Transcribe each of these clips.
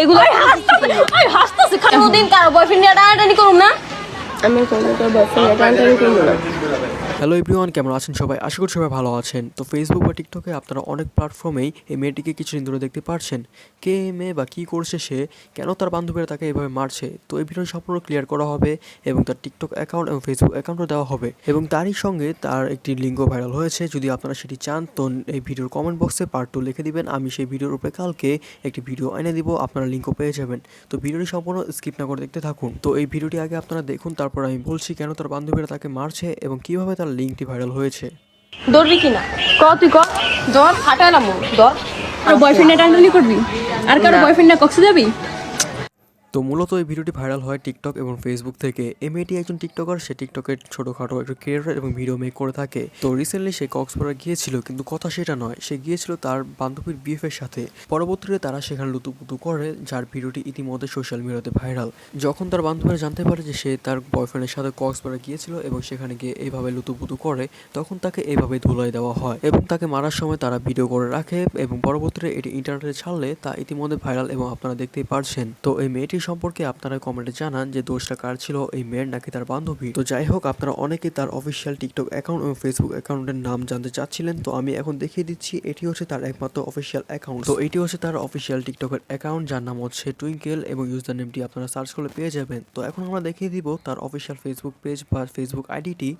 এগুলো আমি হাসতেছি ওদিন কারও বয়ফ্রেন্ড নিয়ে টানাটানি করুম না? আমি কোনো বয়ফ্রেন্ড টানাটানি করব না। হ্যালো এভরিওয়ান কেমন আছেন সবাই? আশা করি সবাই ভালো আছেন। তো ফেসবুক বা টিকটকে আপনারা অনেক প্ল্যাটফর্মেই এই মেয়েটিকে কিছুদিন ধরে দেখতে পারছেন। কে, মেয়ে বা কী করছে সে, কেন তার বান্ধবীরা তাকে এভাবে মারছে? তো এই ভিডিও সম্পূর্ণ ক্লিয়ার করা হবে এবং তার টিকটক অ্যাকাউন্ট এবং ফেসবুক অ্যাকাউন্টও দেওয়া হবে। এবং তারই সঙ্গে তার একটি লিঙ্ক ভাইরাল হয়েছে। যদি আপনারা সেটি চান, তো এই ভিডিওর কমেন্ট বক্সে পার্ট টু লিখে দিবেন। আমি সেই ভিডিওর উপরে কালকে একটি ভিডিও এনে দিব, আপনারা লিঙ্কও পেয়ে যাবেন। তো ভিডিওটি সম্পূর্ণ স্কিপ না করে দেখতে থাকুন। তো এই ভিডিওটি আগে আপনারা দেখুন, তারপর আমি বলছি কেন তার বান্ধবীরা তাকে মারছে এবং কীভাবে তার লিঙ্কটি ভাইরাল হয়েছে। দৌড়বি কিনা ক তুই ক। দর হাঁটালাম দর আর বয়ফ্রেন্ডে টানটানি করবি? আর কারও বয়ফ্রেন্ড কক্সে যাবি? তো মূলত এই ভিডিওটি ভাইরাল হয় টিকটক এবং ফেসবুক থেকে। এই মেয়েটি একজন টিকটকার, সে টিকটকের ছোটোখাটো একটু ক্রিয়েটার এবং ভিডিও মেক করে থাকে। তো রিসেন্টলি সে কক্সবাজার গিয়েছিল, কিন্তু কথা সেটা নয়, সে গিয়েছিল তার বান্ধবীর বিএফের সাথে। পরবর্তীতে তারা সেখানে লুতুপুতু করে, যার ভিডিওটি ইতিমধ্যে সোশ্যাল মিডিয়াতে ভাইরাল যখন তার বান্ধবীরা জানতে পারে যে সে তার বয়ফ্রেন্ডের সাথে কক্সবাজার গিয়েছিল এবং সেখানে গিয়ে এইভাবে লুতুপুতু করে, তখন তাকে এইভাবে ধুলাই দেওয়া হয় এবং তাকে মারার সময় তারা ভিডিও করে রাখে এবং পরবর্তীতে এটি ইন্টারনেটে ছাড়লে তা ইতিমধ্যে ভাইরাল এবং আপনারা দেখতেই পারছেন। তো এই মেয়েটি সম্পর্কে আপনারা কমেন্টে জানান যে দোষটা কার ছিল, এই মেয়ের নাকি তার বান্ধবী। তো যাই হোক, আপনারা অনেকে তার অফিসিয়াল টিকটক অ্যাকাউন্ট এবং ফেসবুক অ্যাকাউন্টের নাম জানতে চাচ্ছিলেন, তো আমি এখন দেখিয়ে দিচ্ছি, এটি হচ্ছে তার একমাত্র অফিসিয়াল অ্যাকাউন্ট তো এটি হচ্ছে তার অফিসিয়াল টিকটকের অ্যাকাউন্ট যার নাম হচ্ছে টুইঙ্কেল এবং ইউজার নেমটি আপনারা সার্চ করলে পেয়ে যাবেন। তো এখন আমরা দেখিয়ে দিব তার অফিসিয়াল ফেসবুক পেজ বা ফেসবুক আইডিটি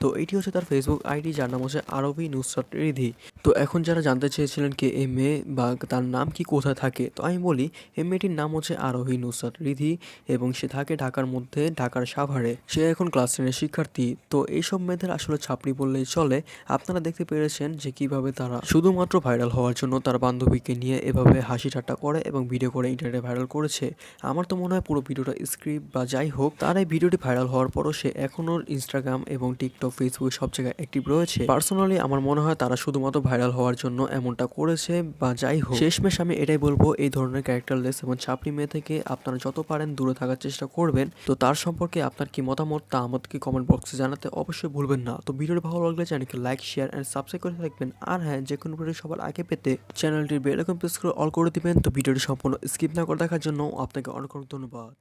তো এটি হচ্ছে তার ফেসবুক আইডি যার নাম হচ্ছে আরবি নুসরাত রিধি। তো এখন যারা জানতে চেয়েছিলেন কে এই মেয়ে বা তার নাম কি কোথায় থাকে, তো আমি বলি, এই মেয়েটির নাম হচ্ছে আরোহী নুসরাত রিধি এবং সে থাকে ঢাকার মধ্যে, ঢাকার সাভারে। সে এখন ক্লাস টেনের শিক্ষার্থী। তো এইসব মেয়েদের আসলে ছাপড়ি বললেই চলে। আপনারা দেখতে পেরেছেন যে কীভাবে তারা শুধুমাত্র ভাইরাল হওয়ার জন্য তার বান্ধবীকে নিয়ে এভাবে হাসি ঠাট্টা করে এবং ভিডিও করে ইন্টারনেটে ভাইরাল করেছে। আমার তো মনে হয় পুরো ভিডিওটা স্ক্রিপ্ট বা যাই হোক, তার এই ভিডিওটি ভাইরাল হওয়ার পরও সে এখনও ইনস্টাগ্রাম এবং টিকটক ফেসবুক সব জায়গায় অ্যাক্টিভ রয়েছে। পার্সোনালি আমার মনে হয় তারা শুধুমাত্র ভাইরাল হওয়ার জন্য এমনটা করেছে বা যাই হোক। শেষমেশ আমি এটাই বলব, এই ধরনের ক্যারেক্টারলেস এবং ছাপড়ি মেয়ে থেকে আপনারা যত পারেন দূরে থাকার চেষ্টা করবেন। তো তার সম্পর্কে আপনার কি মতামত তা আমাদেরকে কমেন্ট বক্সে জানাতে অবশ্যই ভুলবেন না। তো ভিডিওটি ভালো লাগলে চ্যানেলকে লাইক শেয়ার অ্যান্ড সাবস্ক্রাইব করে থাকবেন। আর হ্যাঁ যে কোনো ভিডিও সবার আগে পেতে চ্যানেলটির বেল আইকন প্রেস করে অল করে দিবেন। তো ভিডিওটি সম্পূর্ণ স্কিপ না করে দেখার জন্য আপনাকে অনেক অনেক ধন্যবাদ।